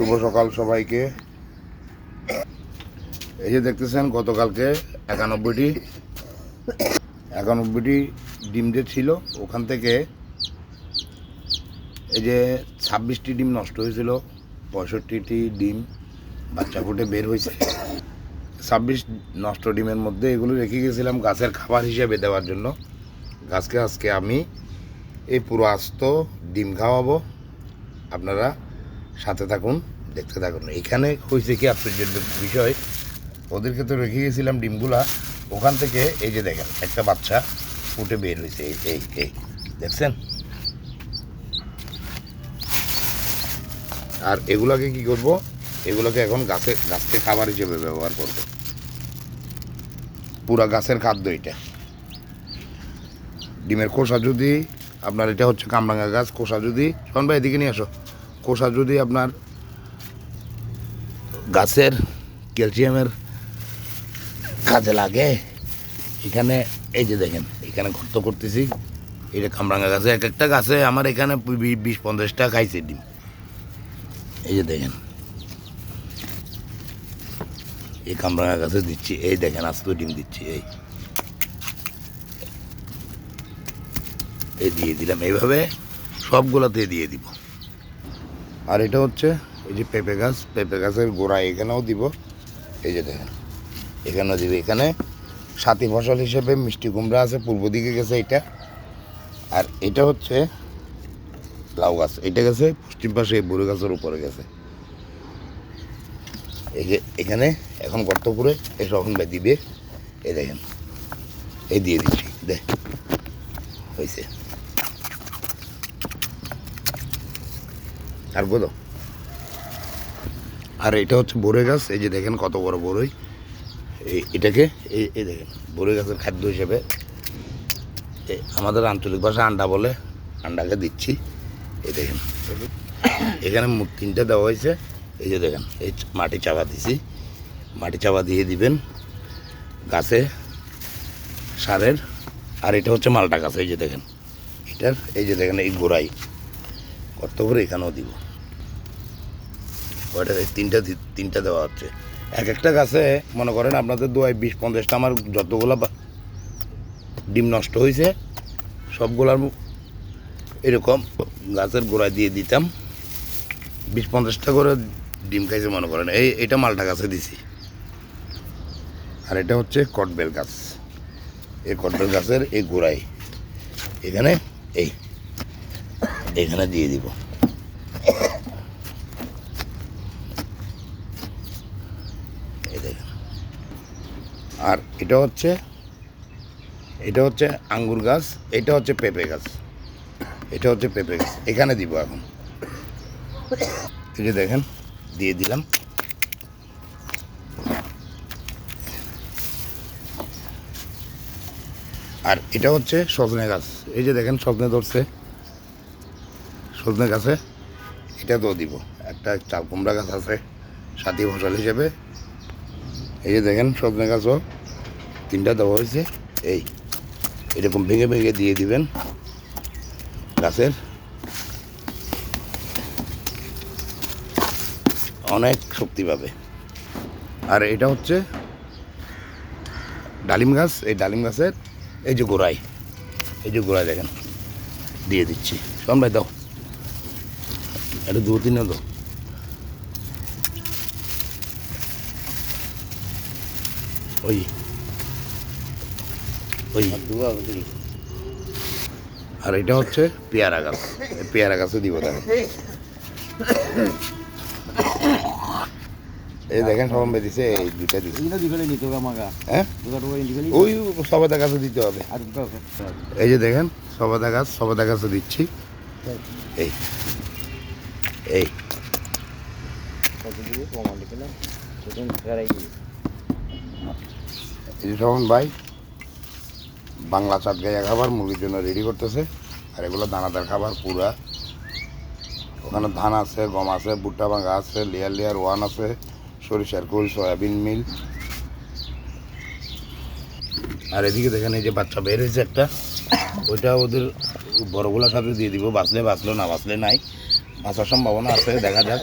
শুভ সকাল সবাইকে। এই যে দেখতেছেন, গতকালকে একানব্বইটি একানব্বইটি ডিম যে ছিল, ওখান থেকে এই যে ছাব্বিশটি ডিম নষ্ট হয়েছিল, পঁয়ষট্টিটি ডিম বাচ্চা ফুটে বের হয়েছে। ছাব্বিশ নষ্ট ডিমের মধ্যে এগুলো রেখে গেছিলাম গাছের খাবার হিসেবে দেওয়ার জন্য। গাছকে আজকে আমি এই পুরো আস্ত ডিম খাওয়াবো। আপনারা সাথে থাকুন, দেখতে থাকুন। এখানে হয়েছে কি আশ্চর্যের বিষয়, ওদেরকে তো রেখে গেছিলাম ডিমগুলা। ওখান থেকে এই যে দেখেন, একটা বাচ্চা ফুটে বের হয়েছে, এই এই এই, দেখছেন? আর এগুলাকে কি করব? এগুলোকে এখন গাছে, গাছকে খাবার হিসেবে ব্যবহার করব। পুরা গাছের খাদ্য এটা। ডিমের খোসা যদি, আপনার এটা হচ্ছে কামরাঙ্গা গাছ, খোসা যদি, শোন ভাই, এদিকে নিয়ে আসো। খোসা যদি আপনার গাছের ক্যালসিয়ামের কাজে লাগে, এখানে এই যে দেখেন, এখানে গর্ত করতেছি, এটা কামরাঙ্গা গাছে, এক একটা গাছে আমার এখানে বিশ পঞ্চাশটা খাইছে ডিম। এই যে দেখেন, এই কামরাঙ্গা গাছে দিচ্ছি, এই দেখেন আজ তো ডিম দিচ্ছি, এই। এই দিয়ে দিলাম, এইভাবে সবগুলোতে দিয়ে দিব। আর এটা হচ্ছে এই যে পেঁপে গাছ, পেঁপে গাছের গোড়া এখানেও দিব। এই যে দেখেন, এখানেও দিব। এখানে সাথী ফসল হিসেবে মিষ্টি কুমড়া আছে, পূর্ব দিকে গেছে এটা। আর এটা হচ্ছে লাউ গাছ। এটা গেছে পশ্চিম পাশে এই বুড়ো গাছের উপরে গেছে। এখানে এখন গর্ত করে এই রকম দিবে। এই দেখেন, এই দিয়ে দিচ্ছি। দেখ হয়েছে আর বলো। আর এটা হচ্ছে বড়ই গাছ, এই যে দেখেন কত বড় বড়ই এই এটাকে, এই এই দেখেন বড়ই গাছের খাদ্য হিসেবে আমাদের আঞ্চলিক ভাষা আন্ডা বলে, আন্ডাকে দিচ্ছি। এই দেখেন, এখানে তিনটা দেওয়া হয়েছে। এই যে দেখেন, এই মাটি চাপা দিছি। মাটি চাপা দিয়ে দিবেন গাছে সারের। আর এটা হচ্ছে মালটা গাছ, এই যে দেখেন। এটার, এই যে দেখেন এই গোড়াই। কত করে এখানেও দিব। এই তিনটা দি- তিনটা দেওয়া হচ্ছে। এক একটা গাছে, মনে করেন আপনাদের দোয়ায় বিশ, পঞ্চাশটা আমার যতগুলো ডিম নষ্ট হয়েছে সবগুলার এরকম গাছের গোড়ায় দিয়ে দিতাম। বিশ, পঞ্চাশটা করে ডিম খাইছে মনে করেন। এই এটা মালটা গাছে দিছি। আর এটা হচ্ছে কটবেল গাছ। এই কটবেল গাছের এই গোড়ায়। এখানে এই। এখানে দিয়ে দিব। আর এটা হচ্ছে এটা হচ্ছে আঙ্গুর গাছ, এটা হচ্ছে পেঁপে গাছ। এটা হচ্ছে পেঁপে গাছ। এখানে দিব এখন। এই যে দেখেন, দিয়ে দিলাম। আর এটা হচ্ছে সজনে গাছ। এই যে দেখেন, সজনে ধরছে। সজনে গাছে, এটা তো দিব। একটা চাল কুমড়া গাছ আছে সাথী ফসল হিসেবে। এই যে দেখেন সজনে গাছও, তিনটা দেওয়া হয়েছে। এই, এরকম ভেঙে ভেঙে দিয়ে দিবেন গাছের। অনেক শক্তি পাবে। আর এটা হচ্ছে ডালিম গাছ, এই ডালিম গাছের, এই যে গোড়াই এই যে গোড়ায় দেখেন, দিয়ে দিচ্ছি। ভাই দাও। এটা দু তিনও দাও। ওই। ওই। আর এটা হচ্ছে পেয়ারা গাছ। পেয়ারা গাছও দিব দেখেন এই দেখেন সবাই দিছে এই দুইটা দিছে। নিতো আমাগা হ্যাঁ? ওই সবাদা গাছে দিতে হবে। আর এই যে দেখেন সবাদা গাছ সবাদা গাছে দিচ্ছি। এই। এই। ভাই, বাংলা চাট গাইয়া খাবার মুরগির জন্য রেডি করতেছে। আর এগুলো দানাদার খাবার পুরা। ওখানে ধান আছে, গম আছে, ভুট্টা ভাঙা আছে লেয়ার লেয়ার ওয়ান আছে, সরিষার কুল সয়াবিন মিল। আর এদিকে দেখেন এই যে বাচ্চা বের হয়েছে একটা। ওইটা ওদের বড়গুলোর সাথে দিয়ে দিব, বাঁচলে বাঁচলো, না বাঁচলে নাই। বাঁচার সম্ভাবনা আছে দেখা যাক।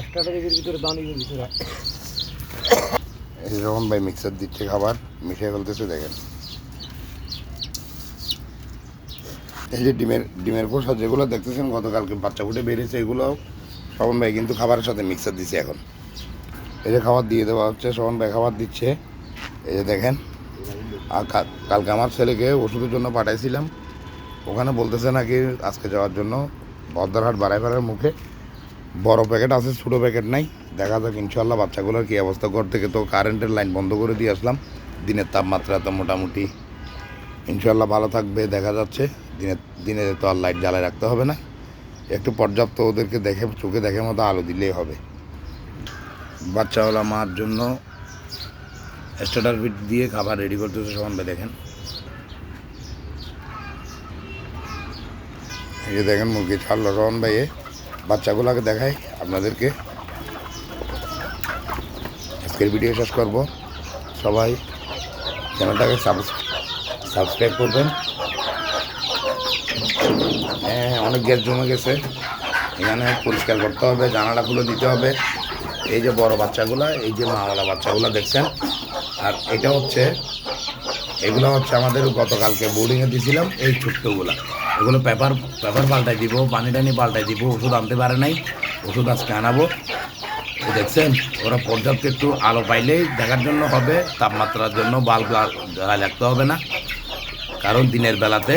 যে ভাই মিক্সার দিচ্ছে খাবার মিশিয়ে ফেলতেছে দেখেন। এই যে ডিমের ডিমের পোষা যেগুলো দেখতেছেন গতকালকে বাচ্চা ফুটে বেরিয়েছে এগুলো শবন ভাই কিন্তু খাবারের সাথে মিক্সার দিচ্ছে এখন। এই যে খাবার দিয়ে দেওয়া হচ্ছে শবন ভাই খাবার দিচ্ছে। এই যে দেখেন আর কালকে আমার ছেলেকে ওষুধের জন্য পাঠাইছিলাম। ওখানে বলতেছে নাকি আজকে যাওয়ার জন্য বদ্রাহাট বাড়াই ফেরার মুখে। বড় প্যাকেট আছে, ছোটো প্যাকেট নাই। দেখা যাক ইনশাল্লাহ বাচ্চাগুলোর কী অবস্থা। ঘর থেকে তো কারেন্টের লাইন বন্ধ করে দিয়ে আসলাম। দিনের তাপমাত্রা তো মোটামুটি ইনশাল্লাহ ভালো থাকবে, দেখা যাচ্ছে। দিনে দিনে তো আর লাইট জ্বালায় রাখতে হবে না। একটু পর্যাপ্ত ওদেরকে দেখে, চোখে দেখে মতো আলো দিলেই হবে। বাচ্চাওয়ালা মার জন্য স্টার্টার বিট দিয়ে খাবার রেডি করতেছে, সমান ভাই দেখেন। এই দেখেন মুরগি ছাড়লো রহন ভাইয়ে। বাচ্চাগুলোকে দেখাই, আপনাদেরকে। আজকের ভিডিও শেষ করব। সবাই চ্যানেলটাকে সাবস্ক্রাইব করবেন। হ্যাঁ অনেক গ্যাস জমে গেছে। এখানে পরিষ্কার করতে হবে, জানালা খুলে দিতে হবে। এই যে বড় বাচ্চাগুলা, এই যে মাওয়ালা বাচ্চাগুলা দেখছেন? আর এটা হচ্ছে, এগুলো হচ্ছে আমাদের গতকালকে বোর্ডিংয়ে দিয়েছিলাম, এই ছোট্টগুলা। এগুলো পেপার পেপার পাল্টাই দিব, পানি টানি পাল্টাই দিব, ওষুধ আনতে পারে নাই, ওষুধ আজকে আনাবো। দেখছেন, ওরা পর্যাপ্ত একটু আলো পাইলেই দেখার জন্য হবে, তাপমাত্রার জন্য বাল্ব রাখতে হবে না। কারণ দিনের বেলাতে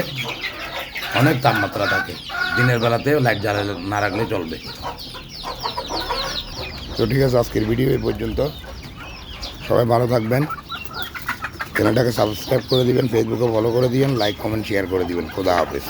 অনেক তাপমাত্রা থাকে, দিনের বেলাতে লাইট জ্বালা না রাখলে চলবে। তো ঠিক আছে, আজকের ভিডিও এই পর্যন্ত। সবাই ভালো থাকবেন। চ্যানেলটাকে সাবস্ক্রাইব করে দিবেন ফেসবুকে ফলো করে দিবেন লাইক কমেন্ট শেয়ার করে দিবেন। খোদা হাফেজ।